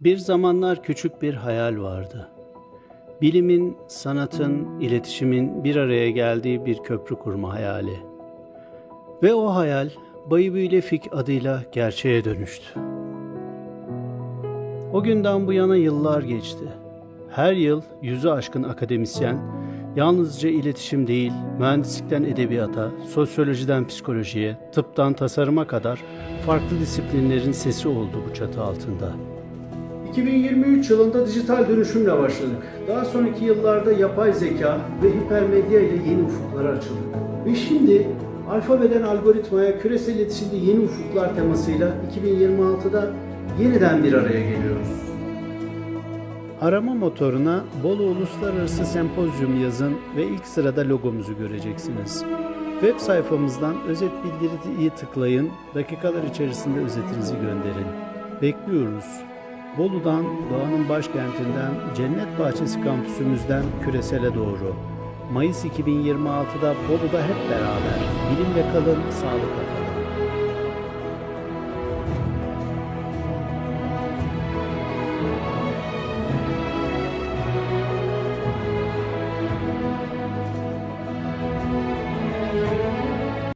Bir zamanlar küçük bir hayal vardı. Bilimin, sanatın, iletişimin bir araya geldiği bir köprü kurma hayali. Ve o hayal Bayı Büyülefik adıyla gerçeğe dönüştü. O günden bu yana yıllar geçti. Her yıl yüzü aşkın akademisyen, yalnızca iletişim değil, mühendislikten edebiyata, sosyolojiden psikolojiye, tıptan tasarıma kadar farklı disiplinlerin sesi oldu bu çatı altında. 2023 yılında dijital dönüşümle başladık. Daha sonraki yıllarda yapay zeka ve hipermedya ile yeni ufuklara açıldık. Ve şimdi alfabeden algoritmaya küresel iletişimde yeni ufuklar temasıyla 2026'da yeniden bir araya geliyoruz. Arama motoruna Bolu Uluslararası Sempozyum yazın ve ilk sırada logomuzu göreceksiniz. Web sayfamızdan özet bildiriyi tıklayın, dakikalar içerisinde özetinizi gönderin. Bekliyoruz. Bolu'dan, doğanın başkentinden, Cennet Bahçesi kampüsümüzden küresele doğru. Mayıs 2026'da Bolu'da hep beraber. Bilimle kalın, sağlıkla kalın.